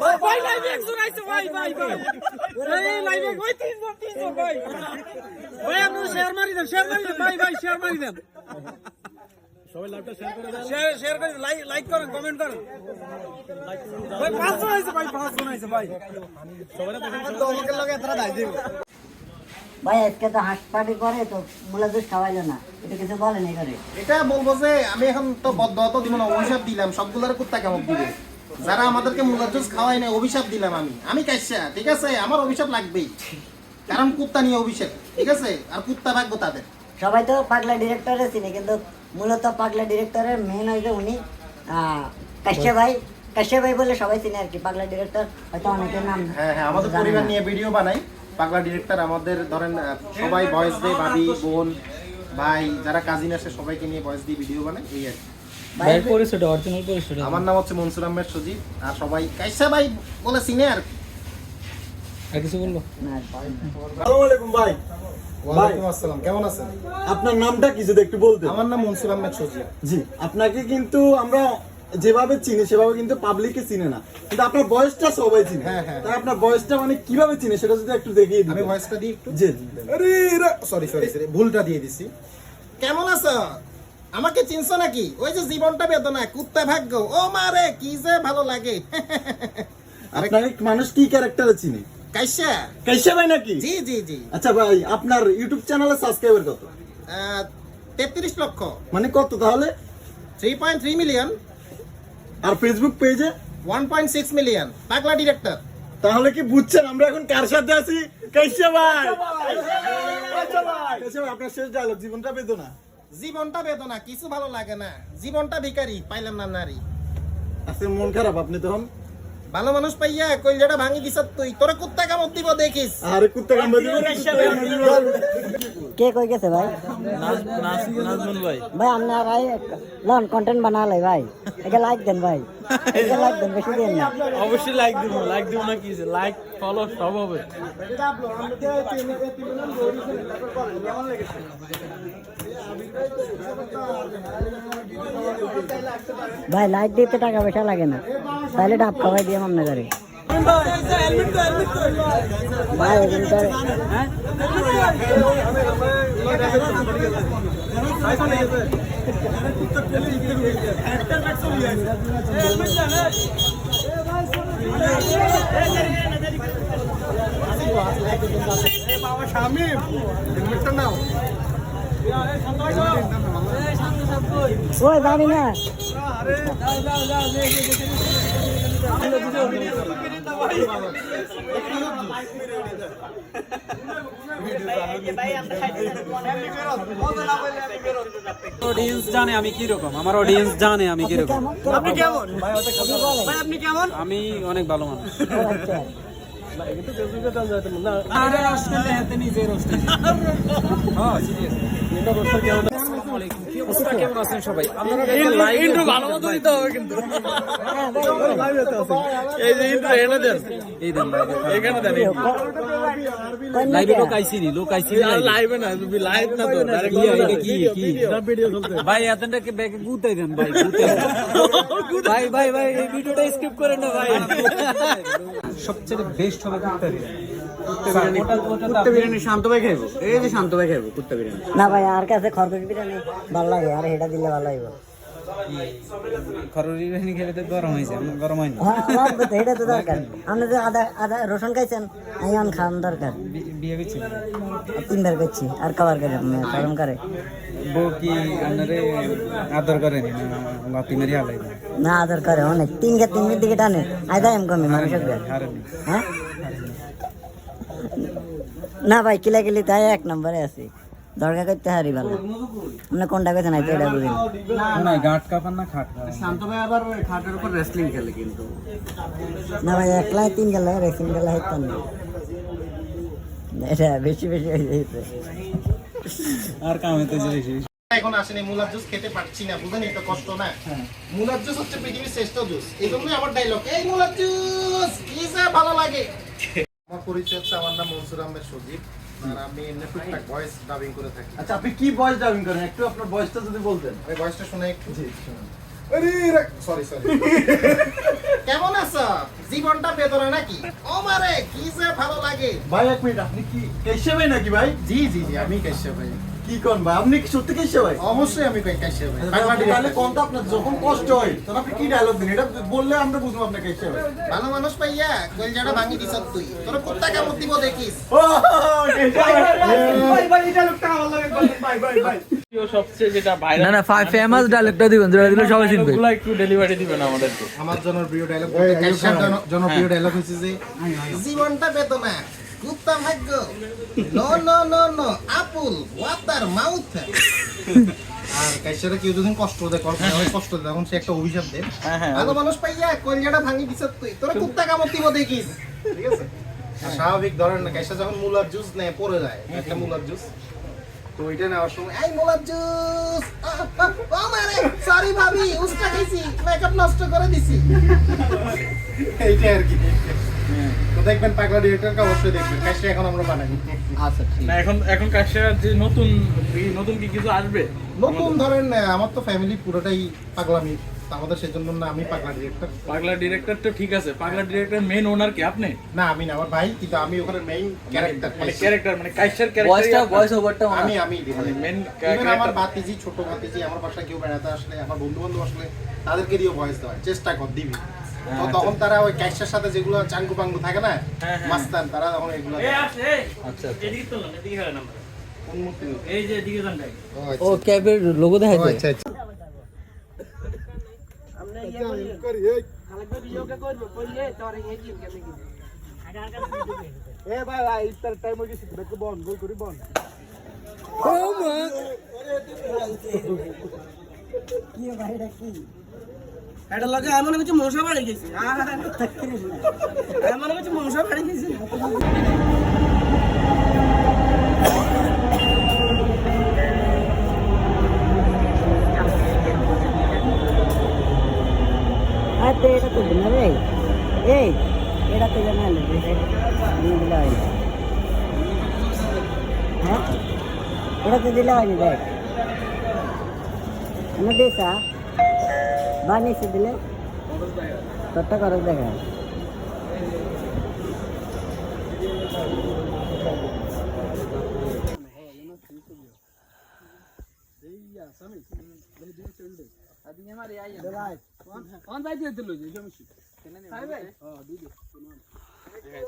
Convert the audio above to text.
ভাই ভাই লাইভে একজন আইছে ভাই ভাই ভাই। এই লাইভে ওই তিনজন তিনজন ভাই? ভাই আপনি শেয়ার মারি দেন শেয়ার মারি দেন ভাই ভাই শেয়ার মারি দেন। সবাই লাইভটা শেয়ার করে দেন। শেয়ার শেয়ার করে লাইক লাইক করেন কমেন্ট করেন। ভাই পাঁচজন আইছে ভাই পাঁচজন আইছে ভাই। ভাই আজকে তো হাঁস পার্টি করে তো মূলা জুস খাওয়াইলো না। এটা কিছু বলে করে এটা বলব যে আমি এখন তো বদ্ধ তো দিব না অভিশাপ দিলাম সবগুলোর কুত্তা কেমন দিবে? যারা আমাদেরকে মুলার জুস খাওয়াই না অভিশাপ দিলাম আমি। আমি কাইসা ঠিক আছে? আমার অভিশাপ লাগবেই। কারণ কুত্তা নিয়ে অভিষেক ঠিক আছে? আর কুত্তা ভাগ্য তাদের। সবাই তো পাগলা ডিরেক্টরে চিনে কিন্তু মূলত পাগলা ডিরেক্টরের মেন হয়েছে উনি আহ, কাশ্যপ ভাই। কাশ্যপ ভাই বলে সবাই চিনে আর কি পাগলা ডিরেক্টর হয়তো অনেকের নাম হ্যাঁ হ্যাঁ আমাদের পরিবার নিয়ে ভিডিও বানাই। পাগলা ডিরেক্টর আমাদের ধরেন সবাই ভয়েস দেয় ভাবি বোন ভাই যারা কাজিন আসে সবাইকে নিয়ে ভয়েস দিয়ে ভিডিও বানাই এই আর কি। ভাই পরিচয়টা অরিজিনাল পরিচয়টা আমার নাম হচ্ছে মনসুর আহমেদ সজীব আর সবাই কাইসা ভাই বলে চিনে আর আর কিছু বলব? আসসালামু আলাইকুম ভাই। ওয়ালাইকুম আসসালাম কেমন আছেন? আপনার নামটা কি যদি একটু বলতেন? আমার নাম মনসুর আহমেদ সজীব। জি আপনাকে কিন্তু আমরা যেভাবে চিনি সেভাবে কিন্তু পাবলিকে চিনে না। কিন্তু আপনার বয়সটা সবাই চিনে। হ্যাঁ, হ্যাঁ। তাই আপনার বয়সটা মানে কীভাবে চিনে সেটা যদি একটু দেখিয়ে দিন আমি ভয়েসটা দিই একটু জি জি। আরে সরি সরি সরি ভুলটা দিয়ে দিছি। কেমন আছো? আমাকে চিনছো নাকি? ওই যে জীবনটা বেদনা কুত্তা ভাগ্য। ও মারে কি যে ভালো লাগে। আরে আপনার মানুষ কি ক্যারেক্টারে চিনি? কাইসা? কাইসা ভাই নাকি? জি জি জি। আচ্ছা ভাই আপনার ইউটিউব চ্যানেলে সাবস্ক্রাইবার কত? তেত্রিশ লক্ষ। মানে কত তাহলে? থ্রি পয়েন্ট থ্রি মিলিয়ন আর ফেসবুক পেজে ওয়ান পয়েন্ট সিক্স মিলিয়ন পাগলা ডিরেক্টর তাহলে কি বুঝছেন আমরা এখন কার সাথে আছি? কাইসা ভাই। কাইসা ভাই। আপনার শেষ ডায়লগ জীবনটা বেদনা। জীবনটা বেদনা কিছু ভালো লাগে না জীবনটা ভিখারি পাইলাম না নারী আজকে মন খারাপ আপনি তখন ভালো মানুষ পাইয়া কইলাটা ভাঙি দিছ তুই তোরা কুত্তা কামড় দিব দেখিস আরে কুত্তা কামড় দিবে কে কই গেছে ভাই নাজমুল ভাই ভাই আপনার ভাই লন কন্টেন্ট বানালে ভাই একে লাইক দেন ভাই একে লাইক দেন বেশি দেন না অবশ্যই লাইক দিব লাইক দিব না কি লাইক ফলো সব হবে ভাই লাইক দিতে টাকা পয়সা লাগে না তাহলে ডাব খাওয়াই দিয়ে মনে করে ভাই কিন্তু ওই জানি না অডিয়েন্স জানে আমি কি রকম আমার অডিয়েন্স জানে আমি কি রকম আপনি কেমন? আপনি কেমন? আমি অনেক ভালো মানুষ। আরে হ্যাঁ সিরিয়াস কি ভাই এতটা কে ব্যাকে গুতাই দেন ভাই ভাই ভাই ভাই ভিডিওটা স্কিপ করেন না ভাই সবচেয়ে বেস্ট হবে কুত্তা বিরিয়ানি। কুত্তা বিরিয়ানি শান্ত ভাই খাইবো। এই যে শান্ত ভাই খাইবো কুত্তা বিরিয়ানি। না ভাই আর কাছে খরগোশ বিরিয়ানি ভালো লাগে আর এটা দিলে ভালো লাগবে। খরচ বিরিয়ানি খেলে তো গরম হয়েছে গরম হয়নি হ্যাঁ, তো এটা তো দরকার। আপনি যে আদা আদা রসুন খাইছেন আমি অন খাওয়ান দরকার। বিয়ে করছি। তিনবার করছি আর খাবার করে গরম করে। বউ কি আপনারে আদর করেন লাতি মারি হালাই না আদর করে অনেক। তিন গে তিন দিকে টানে আয় দাম কমে মানুষের হ্যাঁ? না ভাই কিলা কিলি তাই এক নম্বরে আছি। দরকার করতে হারি ভালো। আপনি কোনটা কথা নাই তো এটা বুঝিনি। না গাঁট কাপান না খাট শান্ত ভাই আবার খাটের উপর রেসলিং খেলে কিন্তু। না ভাই একলাই তিন গেলে রেসিং গেলে হইতাম না। এটা বেশি বেশি হয়ে যাইছে। আর কামাইতে যে বেশি এখন আসেনি মুলার জুস খেতে পারছি না বুঝেন এটা কষ্ট না। মুলার জুস হচ্ছে পৃথিবীর শ্রেষ্ঠ জুস। এই জন্যই আমার ডায়লগ এই মুলার জুস কি যে ভালো লাগে। পরিচয় হচ্ছে আমার নাম মনসুর আহমেদ সজীব আর আমি টুকটাক ভয়েস ডাবিং করে থাকি। আচ্ছা আপনি কি ভয়েস ডাবিং করেন? একটু আপনার বয়সটা যদি বলতেন। আমি ভয়েসটা শুনে একটু সরি সরি কেমন আছো? জীবনটা বেদনা নাকি? ও মারে কি যে ভালো লাগে। ভাই এক মিনিট আপনি কি কেশে ভাই নাকি ভাই? জি জি জি আমি কাশ্যপ ভাই কি কোন ভাই? আপনি কি সত্যি কেশে ভাই? অবশ্যই আমি ভাই। আপনি তাহলে কোনটা আপনার যখন কষ্ট হয় তখন আপনি কি ডায়লগ দিন এটা বললে আমরা বুঝব আপনার কেশে ভাই। ভালো মানুষ পাইয়া ভাঙি দিছ তুই। তোর কুত্তা কামড় দিব দেখিস। ভাই। ভাই এটা লোকটা আমার লাগে। ভাই ভাই ভাই সবচেয়ে যেটা ভাইরাল না না ফেমাস ডায়লগটা দিবেন যেটা দিলে সবাই চিনবে। গুলো একটু ডেলিভারি দিবেন আমাদেরকে। আমার জনপ্রিয় ডায়লগ জনপ্রিয় ডায়লগ হচ্ছে যে জীবনটা বেদনা কুত্তা ভাগ্য নো নো নো নো আপুল ওয়াটার মাউথ আর কাইসারে কেউ যদি কষ্ট দেয় কল্পনা হয় কষ্ট দেয় তখন সে একটা অভিশাপ দেয়। হ্যাঁ, হ্যাঁ, ভালো মানুষ পাইয়া কলজাটা ভাঙি দিছ তুই। তোরা কুত্তা কামড় দিব দেখিস। ঠিক আছে? আর স্বাভাবিক ধরেন না কাইসা যখন মুলার জুস নেয় পড়ে যায় একটা মুলার জুস। তো ওইটা নেওয়ার সময় এই মুলার জুস ও মারে সরি ভাবি উস্তা খাইছি মেকআপ নষ্ট করে দিছি। এইটা আর কি। তো দেখবেন পাগলা ডিরেক্টরকে অবশ্যই দেখবেন কাইসা এখন আমরা বানাই। আচ্ছা না এখন এখন কাশিয়ার যে নতুন নতুন কি কিছু আসবে? নতুন ধরেন আমার তো ফ্যামিলি পুরোটাই পাগলামি আমাদের সেজন্য না আমি পাগলা ডিরেক্টর পাগলা ডিরেক্টর তো ঠিক আছে পাগলা ডিরেক্টর মেন ওনার কি আপনি? না আমি না আমার ভাই কিন্তু আমি ওখানে মেইন ক্যারেক্টার মানে ক্যারেক্টার মানে কাইসার ভয়েসটা ক্যারেক্টার ভয়েস ওভারটা আমি আমি মানে মেন ইভেন আমার ভাতিজি ছোট ভাতিজি আমার বাসায় কেউ বেড়াতে আসলে আমার বন্ধু বান্ধব আসলে তাদেরকে দিয়েও ভয়েস দেওয়া হয়। চেষ্টা কর দিবি। তো তখন তারা ওই ক্যাশের সাথে যেগুলো চাঙ্গু পাঙ্গু থাকে না হ্যাঁ, হ্যাঁ। মাস্তান তারা তখন এগুলো দেয়। আচ্ছা কোন মূর্তি? এই যে দিকে যান ও ও ক্যাবের লোগো আচ্ছা। আচ্ছা। আচ্ছা এ ভাই ভাই ইফতার টাইম হয়ে গেছে দেখো বন গোল করি বন। কি ভাই কি? এটা লাগে এমন কিছু মশা বাড়ি গেছে। এমন কিছু মশা বাড়ি গেছে। এটা তো না রে। এই, এটা তো জানা হয়? এটা তো দিলে হয়নি, দেখ। আমি দিয়েছা বানিয়েছে দিলে তোরটা করো দেখা Hey,